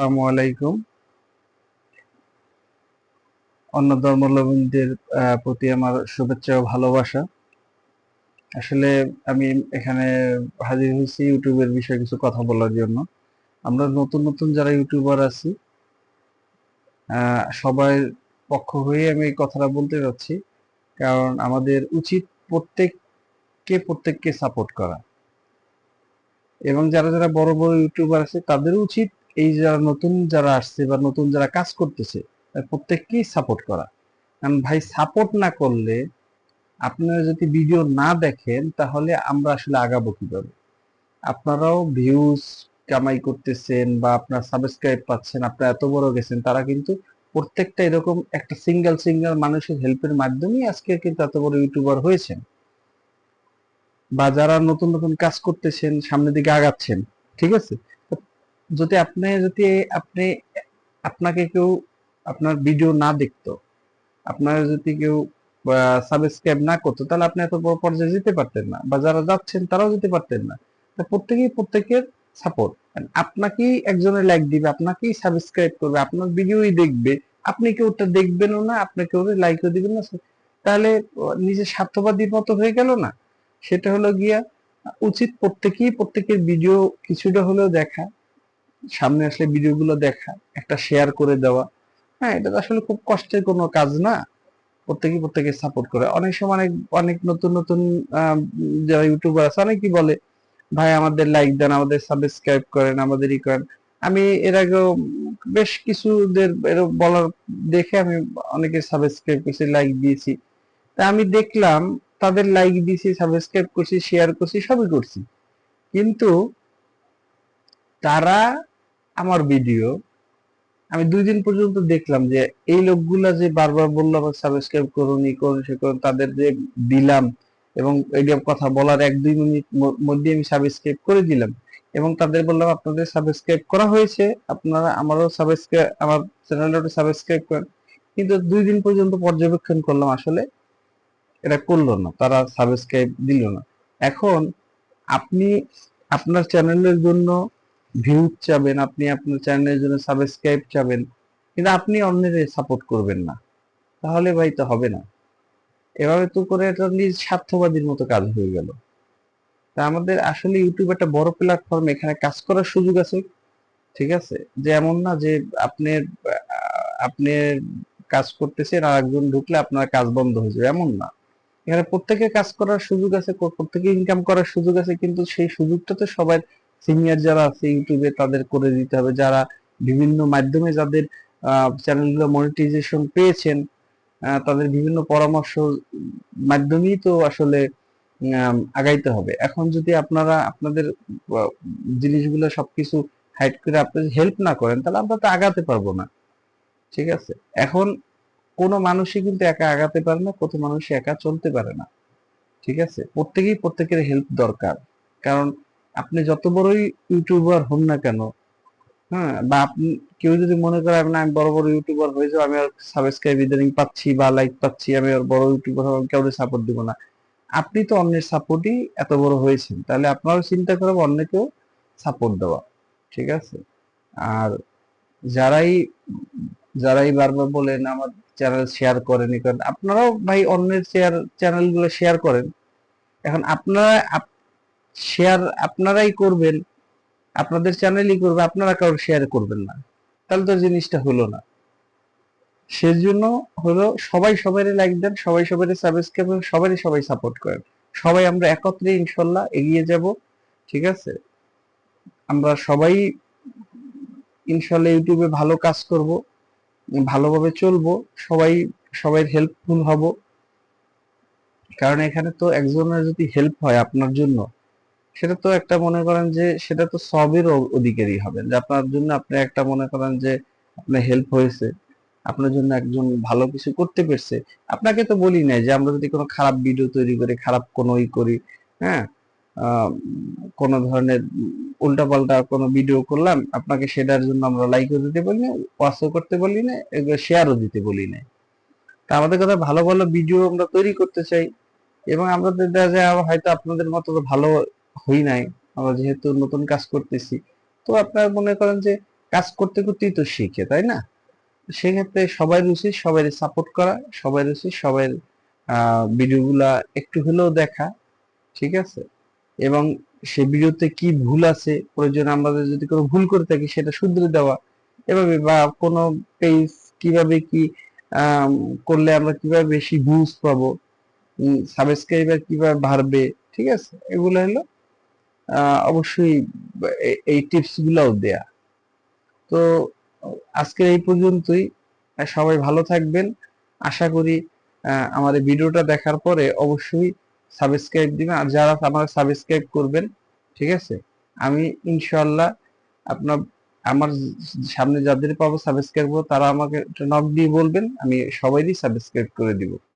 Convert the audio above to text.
আসসালামু আলাইকুম। অন্য ধর্মাবলম্বীদের প্রতি আমার শুভেচ্ছা ও ভালোবাসা। আসলে আমি এখানে হাজির হয়েছি ইউটিউবের বিষয়ে কিছু কথা বলার জন্য। আমরা নতুন নতুন যারা ইউটিউবার আছি সবার পক্ষ হয়ে আমি এই কথাটা বলতে যাচ্ছি। কারণ আমাদের উচিত প্রত্যেককে প্রত্যেককে সাপোর্ট করা। এবং যারা যারা বড় বড় ইউটিউবার আছে, তাদের উচিত এই যারা নতুন যারা আসছে বা নতুন যারা কাজ করতেছে প্রত্যেককেই সাপোর্ট করা। কারণ ভাই সাপোর্ট না করলে আপনারা যদি ভিডিও না দেখেন, তাহলে আমরা আসলে আগাবো কীভাবে? আপনারাও ভিউজ কামাই করতেছেন বা আপনার সাবস্ক্রাইব পাচ্ছেন, আপনারা এত বড় গেছেন, তারা কিন্তু প্রত্যেকটা এরকম একটা সিঙ্গেল সিঙ্গেল মানুষের হেল্পের মাধ্যমেই আজকে কিন্তু এত বড় ইউটিউবার হয়েছেন। বা যারা নতুন নতুন কাজ করতেছেন, সামনের দিকে আগাচ্ছেন, ঠিক আছে? যদি আপনি যদি আপনি, আপনাকে কেউ আপনার ভিডিও না দেখতো, আপনার যদি কেউ সাবস্ক্রাইব না করতো, তাহলে আপনি এত বড় পর্যায়ে যেতে পারতেন না, বা যারা যাচ্ছেন তারাও যেতে পারতেন না। প্রত্যেকেই প্রত্যেকের সাপোর্ট আপনাকেই একজনের লাইক দিবে, আপনাকেই সাবস্ক্রাইব করবে, আপনার ভিডিওই দেখবে। আপনি কেউ ওটা দেখবেনও না, আপনি কেউ লাইকও দিবেন না। তাহলে নিজের স্বার্থবাদীর মতো হয়ে গেল না। সেটা হলো গিয়া, উচিত প্রত্যেকেই প্রত্যেকের ভিডিও কিছুটা হলেও দেখা। সামনে আসলে ভিডিওগুলো দেখা, একটা শেয়ার করে দেওয়া। হ্যাঁ এটা তো আসলে খুব কষ্টের কোনো কাজ না। প্রত্যেকে প্রত্যেকে সাপোর্ট করে। অনেক সময় অনেক অনেক নতুন নতুন যারা ইউটিউবার আছে, অনেকেই বলে, ভাই, আমাদের লাইক দেন, আমাদের সাবস্ক্রাইব করেন, আমাদের ই করেন। আমি এর আগেও বেশ কিছুদের বলার, দেখে আমি অনেকে সাবস্ক্রাইব করছি লাইক দিয়েছি। তা আমি দেখলাম, তাদের লাইক দিয়েছি সাবস্ক্রাইব করছি শেয়ার করছি, সবই করছি। কিন্তু তারা আমার ভিডিও আমি দুই দিন পর্যন্ত দেখলাম যে এই লোকগুলা যে বারবার বলল আমার সাবস্ক্রাইব করুন, ই করুন, সে করুন, তাদের যে দিলাম এবং এইসব কথা বলার এক দুই মিনিট মধ্যে আমি সাবস্ক্রাইব করে দিলাম এবং তাদের বললাম, আপনাদের সাবস্ক্রাইব করা হয়েছে, আপনারা আমারও সাবস্ক্রাইব আমার চ্যানেলটা সাবস্ক্রাইব করেন। কিন্তু দুই দিন পর্যন্ত পর্যবেক্ষণ করলাম, আসলে এটা করল না, তারা সাবস্ক্রাইব দিল না। এখন আপনি আপনার চ্যানেলের জন্য ভিউ চাবেন, আপনি আপনার চ্যানেলের জন্য সাবস্ক্রাইব চাবেন, কিন্তু আপনি অন্যের সাপোর্ট করবেন না। তাহলে ভাই তো হবে না। এভাবে তো করে এটা নিজ স্বার্থবাদীর মতো কাজ হয়ে গেল। তা আমাদের আসলে ইউটিউব একটা বড় প্ল্যাটফর্ম এখানে কাজ করার সুযোগ আছে, ঠিক আছে? যে এমন না যে আপনি আপনি কাজ করতেছেন আর একজন ঢুকলে আপনার কাজ বন্ধ হয়ে যাবে, এমন না। এখানে প্রত্যেকে কাজ করার সুযোগ আছে, প্রত্যেকে ইনকাম করার সুযোগ আছে, কিন্তু সেই সুযোগটা তো সবাই সিনিয়র যারা আছে ইউটিউবে তাদের করে দিতে হবে। যারা বিভিন্ন মাধ্যমে যাদের চ্যানেলগুলো মনিটাইজেশন পেয়েছেন তাদের বিভিন্ন পরামর্শ মাধ্যমেই তো আসলে আগাইতে হবে। এখন যদি আপনারা আপনাদের জিনিসগুলো সবকিছু হাইড করে আপনাদের হেল্প না করেন, তাহলে আমরা তো আগাতে পারব না। ঠিক আছে? এখন কোনো মানুষই কিন্তু একা আগাতে পারে না, কত মানুষ একা চলতে পারে না। ঠিক আছে? প্রত্যেকেই প্রত্যেকের হেল্প দরকার। কারণ আপনি যত বড়ই ইউটিউবার হন না কেন হ্যাঁ বা আপনি কেউ যদি মনে করে আমি বড় বড় ইউটিউবার হয়ে যাব আমি আর সাবস্ক্রাইব ইদানিং পাচ্ছি বা লাইক পাচ্ছি, আমি আর বড় ইউটিউবার হব সাপোর্ট দিব না। আপনি তো অন্যের সাপোর্টই এত বড় হয়েছেন, তাহলে আপনারও চিন্তা করব অন্যকেও সাপোর্ট দেওয়া, ঠিক আছে? আর যারাই যারাই বারবার বলেন, আমার চ্যানেল শেয়ার করেন ই করেন আপনারাও ভাই অন্যের শেয়ার চ্যানেলগুলো শেয়ার করেন। এখন আপনারা শেয়ার আপনারাই করবেন, আপনাদের চ্যানেলই করবে, আপনারা কারোর শেয়ার করবেন না। তাহলে তো জিনিসটা হলো না। সেজন্য হলো সবাই সবাই লাইক দেন, সবাই সবাই সাবস্ক্রাইব সবাই সবাই সাপোর্ট করেন। সবাই আমরা একত্রে ইনশাল্লাহ এগিয়ে যাব, ঠিক আছে? আমরা সবাই ইনশাল্লাহ ইউটিউবে ভালো কাজ করব, ভালোভাবে চলবো, সবাই সবাই হেল্পফুল হব। কারণ এখানে তো একজনের যদি হেল্প হয় আপনার জন্য সেটা তো একটা মনে করেন যে সেটা তো সবের অধিকারী হবেন যে আপনার জন্য আপনি একটা মনে করেন যে আপনার হেল্প হয়েছে, আপনার জন্য একজন ভালো কিছু করতে পেরেছে। আপনাকে তো বলি নাই যে আমরা যদি কোনো খারাপ ভিডিও তৈরি করি, খারাপ কোনো ই করি হ্যাঁ? কোনো ধরনের উল্টাপাল্টা কোনো ভিডিও করলাম, আপনাকে সেটার জন্য আমরা লাইকও দিতে বলি না ওয়াচও করতে বলি না এগুলো শেয়ারও দিতে বলি না তা আমাদের কথা ভালো ভালো ভিডিও আমরা তৈরি করতে চাই এবং আমাদের দেখা যায় হয়তো আপনাদের মতো ভালো হই নাই, আমরা যেহেতু নতুন কাজ করতেছি। তো আপনারা মনে করেন যে কাজ করতে করতেই তো শিখে, তাই না? সেক্ষেত্রে সবাই উচিত সবাই সাপোর্ট করা, সবাই উচিত সবাই ভিডিওগুলা একটু হলেও দেখা, ঠিক আছে? এবং সে ভিডিওতে কি ভুল আছে, প্রয়োজনে আমাদের যদি কোনো ভুল করে থাকি সেটা শুধরে দেওয়া, এভাবে বা কোনো পেজ কীভাবে কি করলে আমরা কীভাবে বেশি ভিউজ পাবো সাবস্ক্রাইবার কীভাবে বাড়বে, ঠিক আছে? এগুলো হলো অবশ্যই এই টিপস গুলাও দেয়া। তো আজকে এই পর্যন্তই। সবাই ভালো থাকবেন। আশা করি এই ভিডিওটা দেখার পরে অবশ্যই সাবস্ক্রাইব দিবেন। আর যারা আমার সাবস্ক্রাইব করবেন, ঠিক আছে? আমি ইনশাআল্লাহ আপনার, আমার সামনে যাদের পাবো সাবস্ক্রাইব তারা আমাকে নক দিয়ে বলবেন, আমি সবাইরই সাবস্ক্রাইব করে দিব।